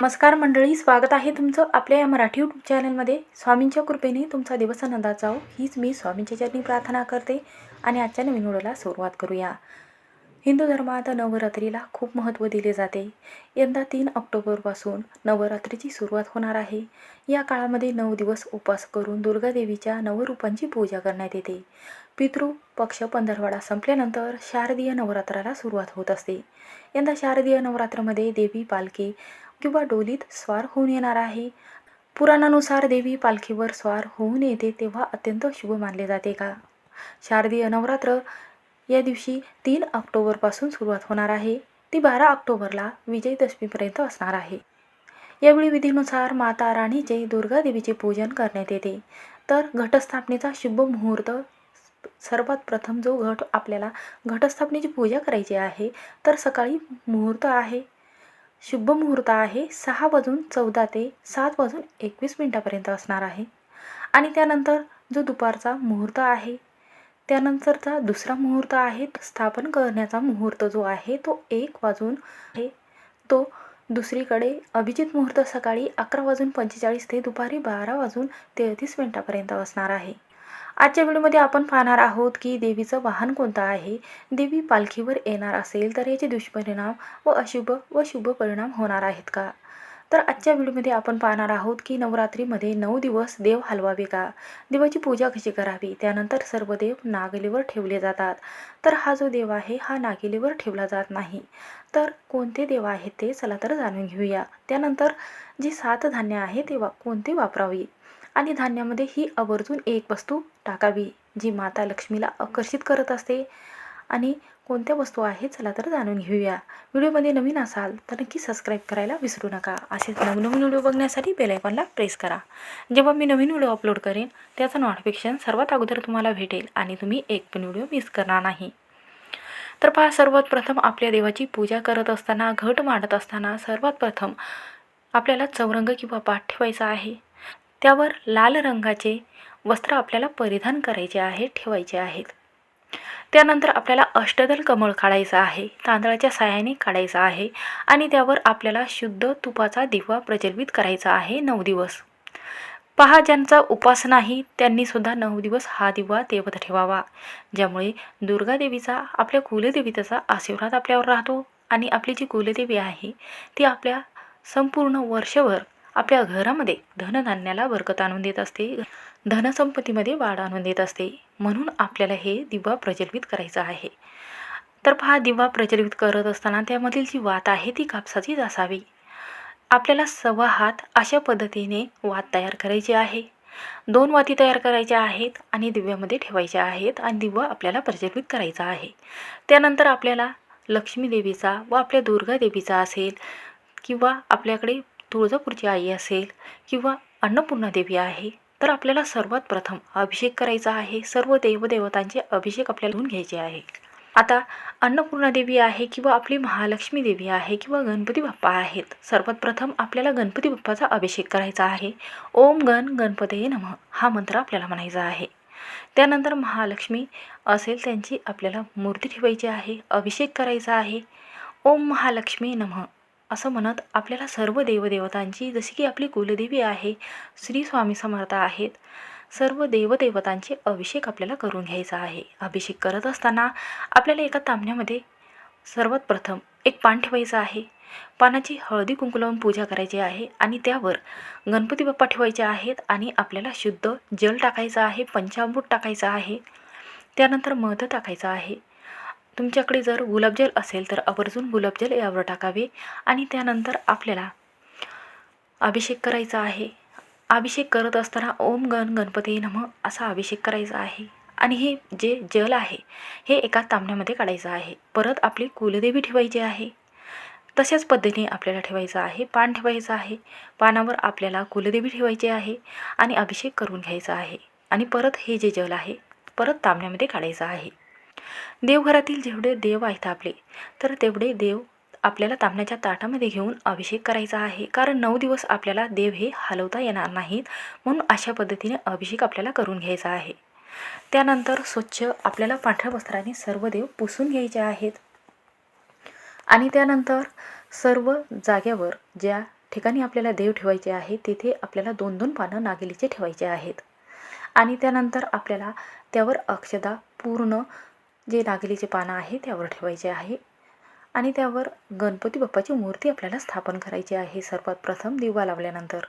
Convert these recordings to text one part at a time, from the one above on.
नमस्कार मंडळी स्वागत आहे तुमचं आपल्या या मराठी यूट्यूब चॅनलमध्ये स्वामींच्या कृपेने तुमचा दिवस आनंदात जाओ हीच मी स्वामींच्या चरणी प्रार्थना करते आणि आजच्या नवीन व्हिडिओला सुरुवात करूया. हिंदू धर्मात नवरात्रीला खूप महत्त्व दिले जाते. यंदा तीन ऑक्टोबरपासून नवरात्रीची सुरुवात होणार आहे. या काळामध्ये नऊ दिवस उपवास करून दुर्गादेवीच्या नवरूपांची पूजा करण्यात येते. पितृ पक्ष पंधरवाडा संपल्यानंतर शारदीय नवरात्राला सुरुवात होत असते. यंदा शारदीय नवरात्रामध्ये देवी पालखी किंवा डोलीत स्वार होऊन येणार आहे. पुराणानुसार देवी पालखीवर स्वार होऊन येते तेव्हा अत्यंत शुभ मानले जाते का? शारदीय नवरात्र या दिवशी तीन ऑक्टोबरपासून सुरुवात होणार आहे. ती बारा ऑक्टोबरला विजयदशमीपर्यंत असणार आहे. यावेळी विधीनुसार माता राणीचे दुर्गा देवीचे पूजन करण्यात येते. तर घटस्थापनेचा शुभ मुहूर्त सर्वात प्रथम जो घट आपल्याला घटस्थापनेची पूजा करायची आहे तर सकाळी मुहूर्त आहे. शुभ मुहूर्त आहे. सहा वाजून चौदा ते सात वाजून एकवीस मिनटापर्यंत असणार आहे. आणि त्यानंतर जो दुपारचा मुहूर्त आहे त्यानंतरचा दुसरा मुहूर्त आहे स्थापन करण्याचा मुहूर्त जो आहे तो एक वाजून आहे. तो दुसरीकडे अभिजित मुहूर्त सकाळी अकरा वाजून पंचेचाळीस ते दुपारी बारा वाजून तेहतीस मिनटापर्यंत असणार आहे. आजच्या व्हिडिओमध्ये आपण पाहणार आहोत की देवीचं वाहन कोणतं आहे? देवी पालखीवर येणार असेल तर याचे दुष्परिणाम व अशुभ व शुभ परिणाम होणार आहेत का? तर आजच्या व्हिडिओमध्ये आपण पाहणार आहोत की नवरात्रीमध्ये नऊ दिवस देव हलवावे का? देवाची पूजा कशी करावी? त्यानंतर सर्व देव नागलीवर ठेवले जातात. तर हा जो देव आहे हा नागलीवर ठेवला जात नाही. तर कोणते देव आहेत ते चला तर जाणून घेऊया. त्यानंतर जी सात धान्य आहे ते वा कोणते वापरावी? आणि धान्यामध्ये ही आवर्जून एक वस्तू टाकावी जी माता लक्ष्मीला आकर्षित करत असते. आणि कोणत्या वस्तू आहेत चला तर जाणून घेऊया. व्हिडिओमध्ये नवीन असाल तर नक्की सबस्क्राईब करायला विसरू नका. असेच नवनवीन व्हिडिओ बघण्यासाठी बेलायकॉनला प्रेस करा. जेव्हा मी नवीन व्हिडिओ अपलोड करेन त्याचं नोटिफिकेशन सर्वात अगोदर तुम्हाला भेटेल आणि तुम्ही एक पण व्हिडिओ मिस करणार नाही. तर पहा सर्वात प्रथम आपल्या देवाची पूजा करत असताना घट मांडत असताना सर्वात प्रथम आपल्याला चौरंग किंवा पाठ ठेवायचा आहे. त्यावर लाल रंगाचे वस्त्र आपल्याला परिधान करायचे आहे ठेवायचे आहेत. त्यानंतर आपल्याला अष्टदल कमळ काढायचं आहे तांदळाच्या साह्याने काढायचं आहे आणि त्यावर आपल्याला शुद्ध तुपाचा दिवा प्रज्वलित करायचा आहे नऊ दिवस. पहा ज्यांचा उपास नाही त्यांनीसुद्धा नऊ दिवस हा दिवा तेवत ठेवावा ज्यामुळे दुर्गादेवीचा आपल्या कुलदेवीचा आशीर्वाद आपल्यावर राहतो आणि आपली जी कुलदेवी आहे ती आपल्या संपूर्ण वर्षभर आपल्या घरामध्ये धनधान्याला बरकत आणून देत असते. धनसंपत्तीमध्ये वाढ आणून देत असते. म्हणून आपल्याला हे दिवा प्रज्वलित करायचं आहे. तर पहा दिवा प्रज्वलित करत असताना त्यामधील जी वात आहे ती कापसाचीच असावी. आपल्याला सव्वा हात अशा पद्धतीने वात तयार करायची आहे. दोन वाती तयार करायच्या आहेत आणि दिव्यामध्ये ठेवायच्या आहेत आणि दिवा आपल्याला प्रज्वलित करायचा आहे. त्यानंतर आपल्याला लक्ष्मी देवीचा व आपल्या दुर्गा देवीचा असेल किंवा आपल्याकडे तुळजापूरची आई असेल किंवा अन्नपूर्णा देवी आहे तर आपल्याला सर्वात प्रथम अभिषेक करायचा आहे. सर्व देवदेवतांचे अभिषेक आपल्याला घेऊन घ्यायचे आहे. आता अन्नपूर्णा देवी आहे किंवा आपली महालक्ष्मी देवी आहे किंवा गणपती बाप्पा आहेत सर्वात प्रथम आपल्याला गणपती बाप्पाचा अभिषेक करायचा आहे. ओम गण गणपतये नमः हा मंत्र आपल्याला म्हणायचा आहे. त्यानंतर महालक्ष्मी असेल त्यांची आपल्याला मूर्ती ठेवायची आहे अभिषेक करायचा आहे. ओम महालक्ष्मी नमः. असं म्हणत आपल्याला सर्व देवदेवतांची जशी की आपली कुलदेवी आहे श्री स्वामी समर्थ आहेत सर्व देवदेवतांचे अभिषेक आपल्याला करून घ्यायचा आहे. अभिषेक करत असताना आपल्याला एका तांबण्यामध्ये सर्वात प्रथम एक पान ठेवायचं आहे. पानाची हळदी कुंकू लावून पूजा करायची आहे आणि त्यावर गणपती बाप्पा ठेवायचे आहेत आणि आपल्याला शुद्ध जल टाकायचं आहे पंचामृत टाकायचं आहे. त्यानंतर मध टाकायचं आहे. तुमच्याकडे जर गुलाबजल असेल तर आवर्जून गुलाबजल यावर टाकावे आणि त्यानंतर आपल्याला अभिषेक करायचा आहे. अभिषेक करत असताना ओम गण गणपती नम असा अभिषेक करायचा आहे. आणि हे जे जल आहे हे एका तांबण्यामध्ये काढायचं आहे. परत आपली कुलदेवी ठेवायची आहे. तशाच पद्धतीने आपल्याला ठेवायचं आहे. पान ठेवायचं आहे. पानावर आपल्याला कुलदेवी ठेवायची आहे आणि अभिषेक करून घ्यायचा आहे. आणि परत हे जे जल आहे परत तांबण्यामध्ये काढायचं आहे. देवघरातील जेवढे देव आहेत आपले तर तेवढे देव आपल्याला तांबण्याच्या ताटामध्ये घेऊन अभिषेक करायचा आहे. कारण नऊ दिवस आपल्याला देव हे हलवता येणार नाहीत म्हणून अशा पद्धतीने अभिषेक आपल्याला करून घ्यायचा आहे. त्यानंतर स्वच्छ आपल्याला पांढऱ्या वस्त्राने सर्व देव पुसून घ्यायचे आहेत. आणि त्यानंतर सर्व जाग्यावर ज्या ठिकाणी आपल्याला देव ठेवायचे आहे तिथे आपल्याला दोन दोन पानं नागेलीचे ठेवायचे आहेत. आणि त्यानंतर आपल्याला त्यावर अक्षदा पूर्ण जे नागलीचे पानं आहे त्यावर ठेवायचे आहे. आणि त्यावर गणपती बाप्पाची मूर्ती आपल्याला स्थापन करायची आहे. सर्वात प्रथम दिवा लावल्यानंतर.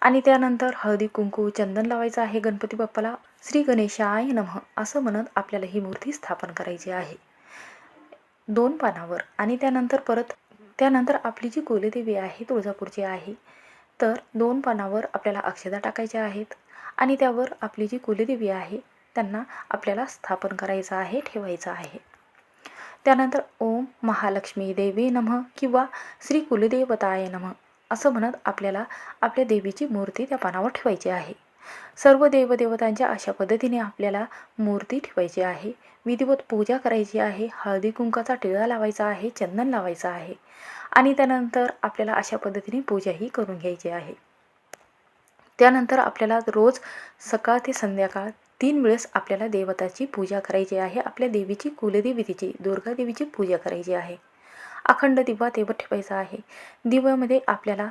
आणि त्यानंतर हळदी कुंकू चंदन लावायचं आहे गणपती बाप्पाला. श्री गणेशाय नमः असं म्हणत आपल्याला ही मूर्ती स्थापन करायची आहे. दोन पानावर. आणि त्यानंतर परत त्यानंतर आपली जी कुलदेवी आहे तुळजापूरची आहे तर दोन पानावर आपल्याला अक्षदा टाकायच्या आहेत. आणि त्यावर आपली जी कुलदेवी आहे त्यांना आपल्याला स्थापन करायचं आहे ठेवायचं आहे. त्यानंतर ओम महालक्ष्मी देवी नमः किंवा श्री कुलदेवताय नमः असं म्हणत आपल्याला आपल्या देवीची मूर्ती त्या पानावर ठेवायची आहे. सर्व देवदेवतांच्या अशा पद्धतीने आपल्याला मूर्ती ठेवायची आहे. विधिवत पूजा करायची आहे हळदी कुंकाचा टिळा लावायचा आहे चंदन लावायचं आहे आणि त्यानंतर आपल्याला अशा पद्धतीने पूजाही करून घ्यायची आहे. त्यानंतर आपल्याला रोज सकाळ ते संध्याकाळ तीन वेळेस आपल्याला देवताची पूजा करायची आहे. आपल्या देवीची कुलदेवीची दुर्गा देवीची पूजा करायची आहे. अखंड दिवा तेवत ठेवायचा आहे. दिव्यामध्ये आपल्याला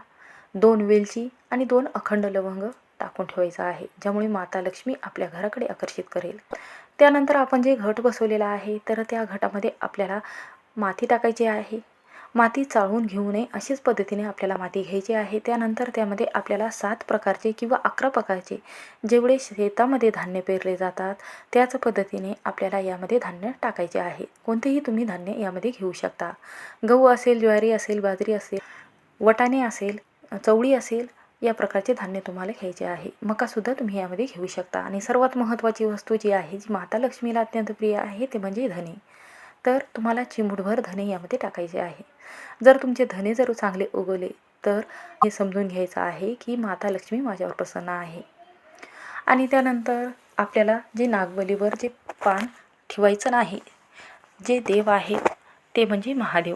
दोन वेलची आणि दोन अखंड लवंग टाकून ठेवायचं आहे ज्यामुळे माता लक्ष्मी आपल्या घराकडे आकर्षित करेल. त्यानंतर आपण जे घट बसवलेला आहे तर त्या घटामध्ये आपल्याला माती टाकायची आहे. माती चाळून घेऊ नये अशीच पद्धतीने आपल्याला माती घ्यायची आहे. त्यानंतर त्यामध्ये आपल्याला सात प्रकारचे किंवा अकरा प्रकारचे जेवढे शेतामध्ये धान्य पेरले जातात त्याच पद्धतीने आपल्याला यामध्ये धान्य टाकायचे आहे. कोणतेही तुम्ही धान्य यामध्ये घेऊ शकता. गहू असेल ज्वारी असेल बाजरी असेल वटाणे असेल चवळी असेल या प्रकारचे धान्य तुम्हाला घ्यायचे आहे. मकासुद्धा तुम्ही यामध्ये घेऊ शकता. आणि सर्वात महत्त्वाची वस्तू जी आहे जी माता लक्ष्मीला अत्यंत प्रिय आहे ते म्हणजे धने. तर तुम्हाला चिमूटभर धने यामध्ये टाकायचे आहे. जर तुमचे धने जर चांगले उगवले तर हे समजून घ्यायचं आहे की माता लक्ष्मी माझ्यावर प्रसन्न आहे. आणि त्यानंतर आपल्याला जे नागबलीवर जे पान ठेवायचं नाही जे देव आहेत ते म्हणजे महादेव.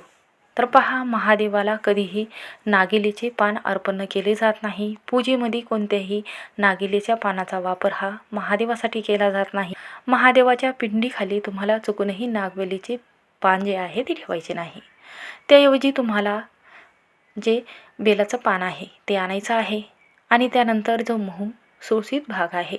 तर पहा महादेवाला कधीही नागिलेचे पान अर्पण केले जात नाही. पूजेमध्ये कोणत्याही नागिलेच्या पानाचा वापर हा महादेवासाठी केला जात नाही. महादेवाच्या पिंडीखाली तुम्हाला चुकूनही नागवेलीचे पान जे आहे ते ठेवायचे नाही. त्याऐवजी तुम्हाला जे बेलाचं पान आहे ते आणायचं आहे. आणि त्यानंतर जो मोहू सुळसित भाग आहे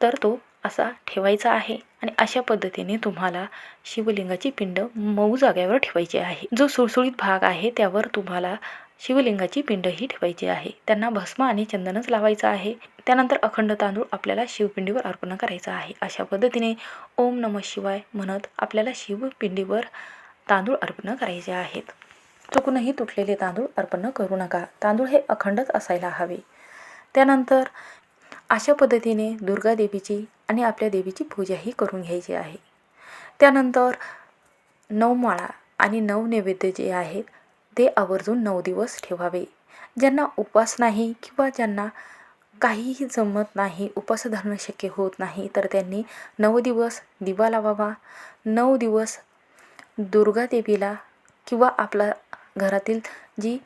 तर तो असा ठेवायचा आहे आणि अशा पद्धतीने तुम्हाला शिवलिंगाची पिंड मऊ जाग्यावर ठेवायची आहे. जो सुळसुळीत भाग आहे त्यावर तुम्हाला शिवलिंगाची पिंडही ठेवायची आहे. त्यांना भस्म आणि चंदनच लावायचं आहे. त्यानंतर अखंड तांदूळ आपल्याला शिवपिंडीवर अर्पण करायचं आहे. अशा पद्धतीने ओम नम शिवाय म्हणत आपल्याला शिवपिंडीवर तांदूळ अर्पण करायचे आहेत. चुकूनही तुटलेले तांदूळ अर्पण करू नका. तांदूळ हे अखंडच असायला हवे. त्यानंतर अशा पद्धतीने दुर्गा देवीची आणि आपल्या देवीची पूजाही करून घ्यायची आहे. त्यानंतर नऊ माळा आणि नऊ नैवेद्य जे आहेत ते आवर्जून नऊ दिवस ठेवावे. ज्यांना उपास नाही किंवा ज्यांना काहीही जमत नाही उपास धरणं शक्य होत नाही तर त्यांनी नऊ दिवस दिवा लावावा. नऊ दिवस दुर्गा देवीला किंवा आपला घरातील जी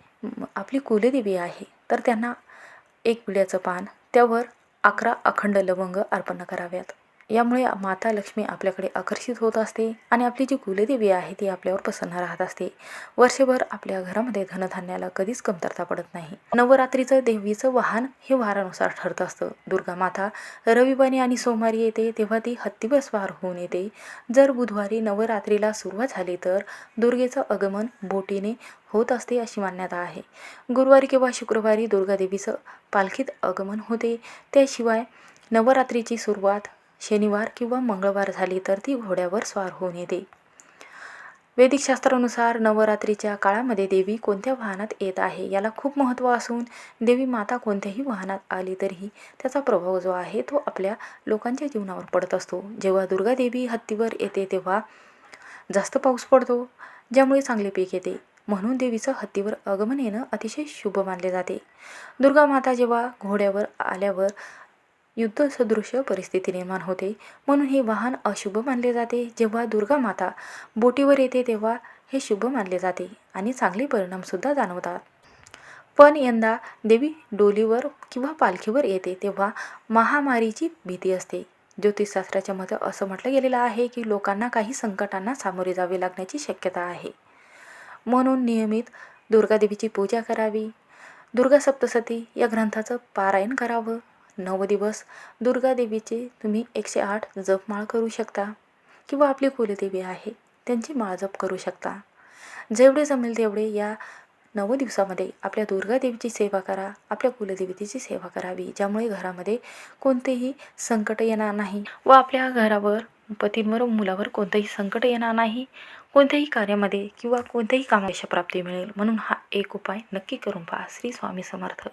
आपली कुलदेवी आहे तर त्यांना एक विड्याचं पान त्यावर अकरा अखंड लवंग अर्पण कराव्यात. यामुळे माता लक्ष्मी आपल्याकडे आकर्षित होत असते आणि आपली जी कुलदेवी आहे ती आपल्यावर प्रसन्न राहत असते. वर्षभर आपल्या घरामध्ये धनधान्याला कधीच कमतरता पडत नाही. नवरात्रीचं देवीचं वाहन हे वारानुसार ठरत असतं. दुर्गा माता रविवारी आणि सोमवारी येते तेव्हा ती हत्तीवर स्वार होऊन येते. जर बुधवारी नवरात्रीला सुरुवात झाली तर दुर्गेचं आगमन बोटीने होत असते अशी मान्यता आहे. गुरुवारी किंवा शुक्रवारी दुर्गादेवीचं पालखीत आगमन होते. त्याशिवाय नवरात्रीची सुरुवात शनिवार किंवा मंगळवार झाली तर ती घोड्यावर स्वार होऊन येते. वैदिक शास्त्रानुसार नवरात्रीच्या काळामध्ये देवी कोणत्या वाहनात येत आहे याला खूप महत्त्व असून देवी माता कोणत्याही वाहनात आली तरीही त्याचा प्रभाव जो आहे तो आपल्या लोकांच्या जीवनावर पडत असतो. जेव्हा दुर्गा देवी हत्तीवर येते तेव्हा जास्त पाऊस पडतो ज्यामुळे चांगले पीक येते. म्हणून देवीचं हत्तीवर आगमन येणं अतिशय शुभ मानले जाते. दुर्गा माता जेव्हा घोड्यावर आल्यावर युद्धसदृश्य परिस्थिती निर्माण होते. म्हणून हे वाहन अशुभ मानले जाते. जेव्हा दुर्गा माता बोटीवर येते तेव्हा हे शुभ मानले जाते आणि चांगले परिणामसुद्धा जाणवतात. पण यंदा देवी डोलीवर किंवा पालखीवर येते तेव्हा महामारीची भीती असते. ज्योतिषशास्त्राच्या मते असं म्हटलं गेलेलं आहे की लोकांना काही संकटांना सामोरे जावे लागण्याची शक्यता आहे. म्हणून नियमित दुर्गादेवीची पूजा करावी. दुर्गा सप्तसती या ग्रंथाचं पारायण करावं. नऊ दिवस दुर्गादेवीचे तुम्ही एकशे आठ जपमाळ करू शकता किंवा आपली कुलदेवी आहे त्यांची माळ जप करू शकता. जेवढे जमेल तेवढे या नऊ दिवसामध्ये आपल्या दुर्गादेवीची सेवा करा आपल्या कुलदेवतेची सेवा करावी ज्यामुळे घरामध्ये कोणतेही संकट येणार नाही व आपल्या घरावर पतींवर मुलावर कोणतंही संकट येणार नाही कोणत्याही कार्यामध्ये किंवा कोणत्याही कामाची प्राप्ती मिळेल. म्हणून हा एक उपाय नक्की करून पहा. श्री स्वामी समर्थ.